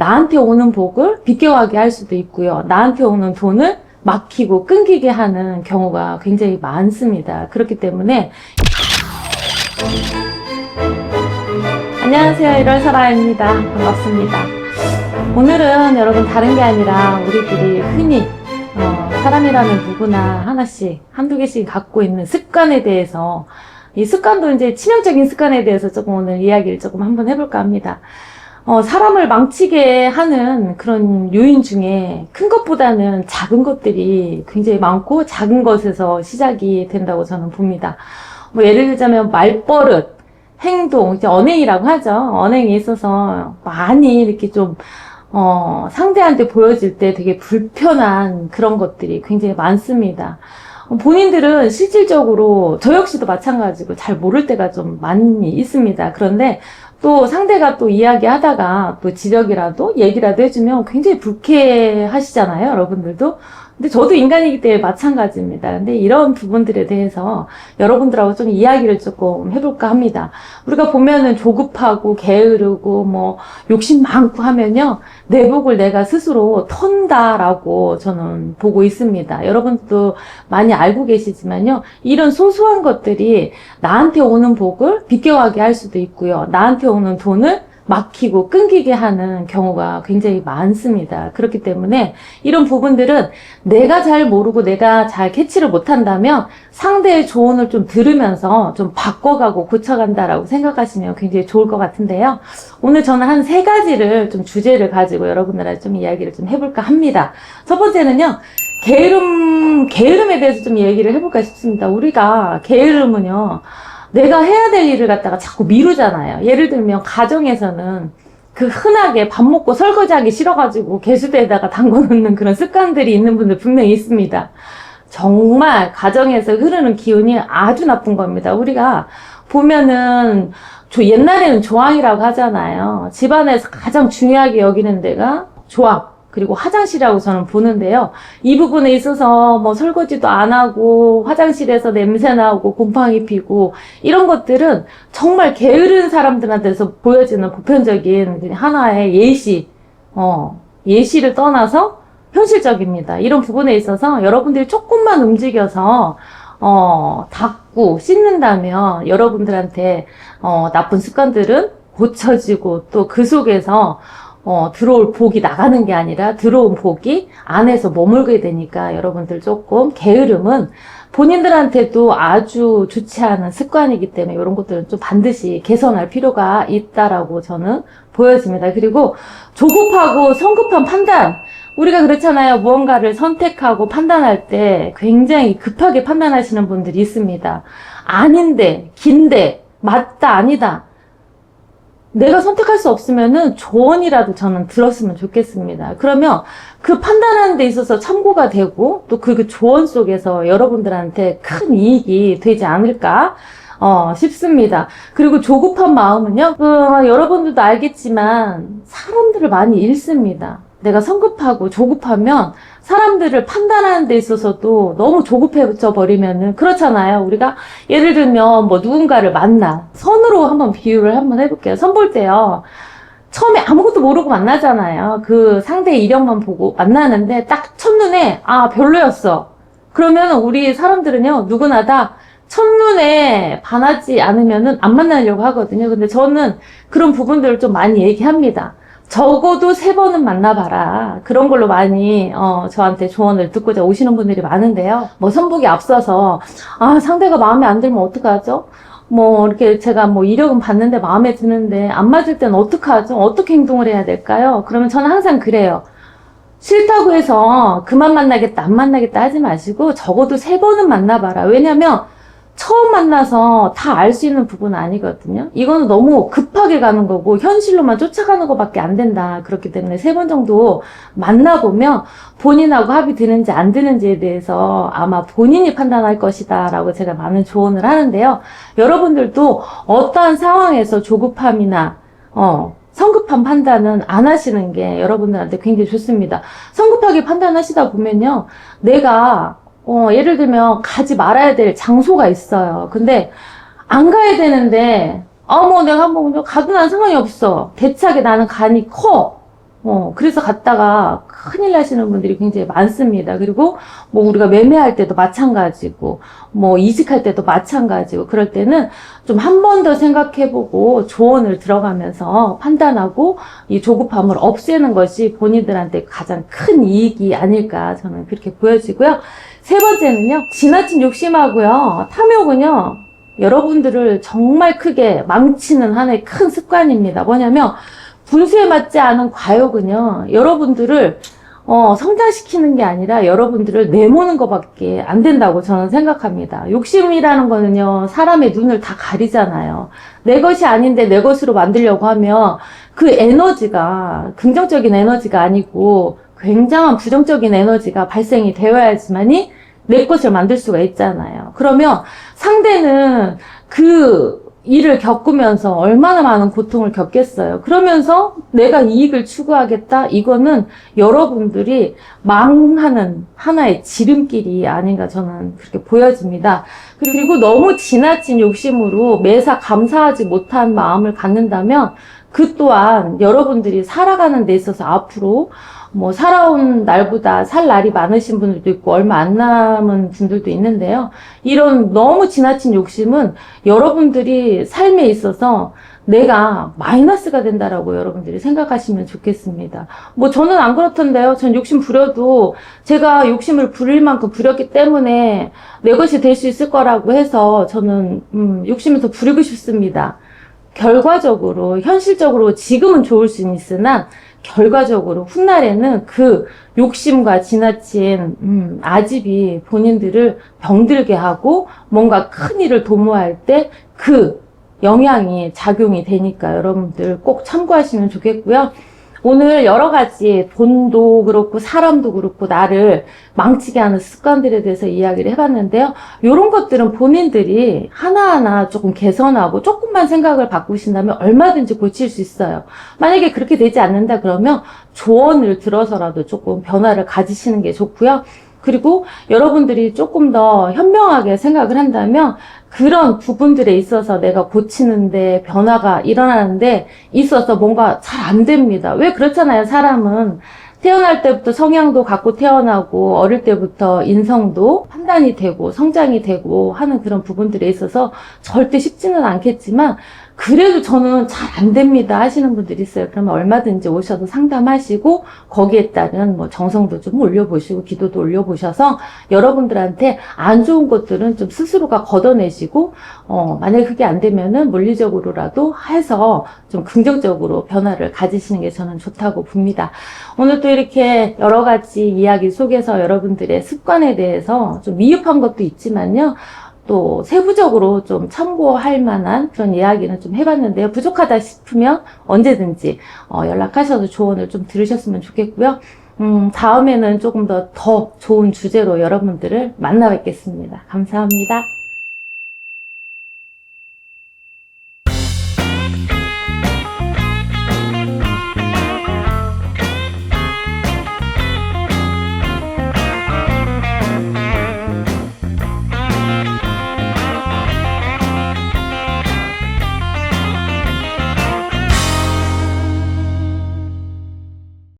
나한테 오는 복을 비껴가게 할 수도 있고요. 나한테 오는 돈을 막히고 끊기게 하는 경우가 굉장히 많습니다. 그렇기 때문에 안녕하세요. 1월 사라입니다. 반갑습니다. 오늘은 여러분 다른 게 아니라 우리들이 흔히 어, 사람이라면 누구나 하나씩 한두 개씩 갖고 있는 습관에 대해서 이 습관도 이제 치명적인 습관에 대해서 조금 오늘 이야기를 조금 한번 해볼까 합니다. 어, 사람을 망치게 하는 그런 요인 중에 큰 것보다는 작은 것들이 굉장히 많고 작은 것에서 시작이 된다고 저는 봅니다. 뭐 예를 들자면 말버릇, 행동, 이제 언행이라고 하죠. 언행에 있어서 많이 이렇게 좀 어, 상대한테 보여질 때 되게 불편한 그런 것들이 굉장히 많습니다. 어, 본인들은 실질적으로 저 역시도 마찬가지고 잘 모를 때가 좀 많이 있습니다. 그런데 또 상대가 또 이야기하다가 또 지적이라도 얘기라도 해주면 굉장히 불쾌하시잖아요. 여러분들도. 근데 저도 인간이기 때문에 마찬가지입니다. 근데 이런 부분들에 대해서 여러분들하고 좀 이야기를 조금 해볼까 합니다. 우리가 보면은 조급하고 게으르고 뭐 욕심 많고 하면요. 내 복을 내가 스스로 턴다라고 저는 보고 있습니다. 여러분도 많이 알고 계시지만요. 이런 소소한 것들이 나한테 오는 복을 비껴가게 할 수도 있고요. 나한테 오는 돈을 막히고 끊기게 하는 경우가 굉장히 많습니다. 그렇기 때문에 이런 부분들은 내가 잘 모르고 내가 잘 캐치를 못한다면 상대의 조언을 좀 들으면서 좀 바꿔가고 고쳐간다라고 생각하시면 굉장히 좋을 것 같은데요. 오늘 저는 한 세 가지를 좀 주제를 가지고 여러분들한테 좀 이야기를 좀 해볼까 합니다. 첫 번째는요. 게으름, 게으름에 대해서 좀 얘기를 해볼까 싶습니다. 우리가 게으름은요. 내가 해야 될 일을 갖다가 자꾸 미루잖아요. 예를 들면 가정에서는 그 흔하게 밥 먹고 설거지하기 싫어가지고 개수대에다가 담궈 놓는 그런 습관들이 있는 분들 분명히 있습니다. 정말 가정에서 흐르는 기운이 아주 나쁜 겁니다. 우리가 보면은 저 옛날에는 조항이라고 하잖아요. 집안에서 가장 중요하게 여기는 데가 조항. 그리고 화장실이라고 저는 보는데요. 이 부분에 있어서 뭐 설거지도 안 하고 화장실에서 냄새 나고 곰팡이 피고 이런 것들은 정말 게으른 사람들한테서 보여지는 보편적인 하나의 예시, 어, 예시를 떠나서 현실적입니다. 이런 부분에 있어서 여러분들이 조금만 움직여서 어, 닦고 씻는다면 여러분들한테 어, 나쁜 습관들은 고쳐지고 또 그 속에서 어, 들어올 복이 나가는 게 아니라 들어온 복이 안에서 머물게 되니까 여러분들 조금 게으름은 본인들한테도 아주 좋지 않은 습관이기 때문에 이런 것들은 좀 반드시 개선할 필요가 있다라고 저는 보여집니다. 그리고 조급하고 성급한 판단. 우리가 그렇잖아요. 무언가를 선택하고 판단할 때 굉장히 급하게 판단하시는 분들이 있습니다. 아닌데, 긴데, 맞다, 아니다. 내가 선택할 수 없으면은 조언이라도 저는 들었으면 좋겠습니다. 그러면 그 판단하는 데 있어서 참고가 되고 또 그 조언 속에서 여러분들한테 큰 이익이 되지 않을까 어, 싶습니다. 그리고 조급한 마음은요, 어, 여러분들도 알겠지만 사람들을 많이 잃습니다. 내가 성급하고 조급하면 사람들을 판단하는 데 있어서도 너무 조급해져 버리면은 그렇잖아요. 우리가 예를 들면 뭐 누군가를 만나 선으로 한번 비유를 한번 해볼게요. 선 볼 때요. 처음에 아무것도 모르고 만나잖아요. 그 상대의 이력만 보고 만나는데 딱 첫눈에 아 별로였어. 그러면 우리 사람들은요 누구나 다 첫눈에 반하지 않으면은 안 만나려고 하거든요. 근데 저는 그런 부분들을 좀 많이 얘기합니다. 적어도 세 번은 만나봐라. 그런 걸로 많이, 어, 저한테 조언을 듣고자 오시는 분들이 많은데요. 뭐 선복이 앞서서, 아, 상대가 마음에 안 들면 어떡하죠? 뭐, 이렇게 제가 뭐 이력은 봤는데 마음에 드는데 안 맞을 때는 어떡하죠? 어떻게 행동을 해야 될까요? 그러면 저는 항상 그래요. 싫다고 해서 그만 만나겠다, 안 만나겠다 하지 마시고 적어도 세 번은 만나봐라. 왜냐면 처음 만나서 다 알 수 있는 부분은 아니거든요. 이거는 너무 급하게 가는 거고 현실로만 쫓아가는 것밖에 안 된다. 그렇기 때문에 세 번 정도 만나보면 본인하고 합이 드는지 안 드는지에 대해서 아마 본인이 판단할 것이다. 라고 제가 많은 조언을 하는데요. 여러분들도 어떠한 상황에서 조급함이나 어, 성급한 판단은 안 하시는 게 여러분들한테 굉장히 좋습니다. 성급하게 판단하시다 보면요. 내가 어, 예를 들면 가지 말아야 될 장소가 있어요. 근데 안 가야 되는데 어머 내가 한번 가도 난 상관이 없어. 대차게 나는 간이 커. 어, 그래서 갔다가 큰일 나시는 분들이 굉장히 많습니다. 그리고 뭐 우리가 매매할 때도 마찬가지고, 뭐 이직할 때도 마찬가지고, 그럴 때는 좀 한 번 더 생각해보고 조언을 들어가면서 판단하고 이 조급함을 없애는 것이 본인들한테 가장 큰 이익이 아닐까 저는 그렇게 보여지고요. 세 번째는요, 지나친 욕심하고요, 탐욕은요, 여러분들을 정말 크게 망치는 하나의 큰 습관입니다. 뭐냐면, 분수에 맞지 않은 과욕은요, 여러분들을 어, 성장시키는 게 아니라 여러분들을 내모는 것밖에 안 된다고 저는 생각합니다. 욕심이라는 거는요, 사람의 눈을 다 가리잖아요. 내 것이 아닌데 내 것으로 만들려고 하면 그 에너지가 긍정적인 에너지가 아니고 굉장한 부정적인 에너지가 발생이 되어야지만이 내 것을 만들 수가 있잖아요. 그러면 상대는 그 일을 겪으면서 얼마나 많은 고통을 겪겠어요. 그러면서 내가 이익을 추구하겠다? 이거는 여러분들이 망하는 하나의 지름길이 아닌가 저는 그렇게 보여집니다. 그리고 너무 지나친 욕심으로 매사 감사하지 못한 마음을 갖는다면 그 또한 여러분들이 살아가는 데 있어서 앞으로 뭐 살아온 날보다 살 날이 많으신 분들도 있고 얼마 안 남은 분들도 있는데요. 이런 너무 지나친 욕심은 여러분들이 삶에 있어서 내가 마이너스가 된다라고 여러분들이 생각하시면 좋겠습니다. 뭐 저는 안 그렇던데요. 전 욕심 부려도 제가 욕심을 부릴 만큼 부렸기 때문에 내 것이 될 수 있을 거라고 해서 저는 음, 욕심을 더 부리고 싶습니다. 결과적으로 현실적으로 지금은 좋을 수는 있으나 결과적으로 훗날에는 그 욕심과 지나친 음, 아집이 본인들을 병들게 하고 뭔가 큰 일을 도모할 때 그 영향이 작용이 되니까 여러분들 꼭 참고하시면 좋겠고요. 오늘 여러 가지 돈도 그렇고 사람도 그렇고 나를 망치게 하는 습관들에 대해서 이야기를 해봤는데요. 이런 것들은 본인들이 하나하나 조금 개선하고 조금만 생각을 바꾸신다면 얼마든지 고칠 수 있어요. 만약에 그렇게 되지 않는다 그러면 조언을 들어서라도 조금 변화를 가지시는 게 좋고요. 그리고 여러분들이 조금 더 현명하게 생각을 한다면 그런 부분들에 있어서 내가 고치는데 변화가 일어나는데 있어서 뭔가 잘 안 됩니다. 왜 그렇잖아요, 사람은. 태어날 때부터 성향도 갖고 태어나고 어릴 때부터 인성도 판단이 되고 성장이 되고 하는 그런 부분들에 있어서 절대 쉽지는 않겠지만 그래도 저는 잘 안 됩니다 하시는 분들이 있어요. 그러면 얼마든지 오셔서 상담하시고 거기에 따른 뭐 정성도 좀 올려보시고 기도도 올려보셔서 여러분들한테 안 좋은 것들은 좀 스스로가 걷어내시고 어 만약에 그게 안 되면은 물리적으로라도 해서 좀 긍정적으로 변화를 가지시는 게 저는 좋다고 봅니다. 오늘 또 이렇게 여러 가지 이야기 속에서 여러분들의 습관에 대해서 좀 미흡한 것도 있지만요. 또 세부적으로 좀 참고할 만한 그런 이야기는 좀 해봤는데요. 부족하다 싶으면 언제든지 어, 연락하셔서 조언을 좀 들으셨으면 좋겠고요. 음, 다음에는 조금 더 더 좋은 주제로 여러분들을 만나 뵙겠습니다. 감사합니다.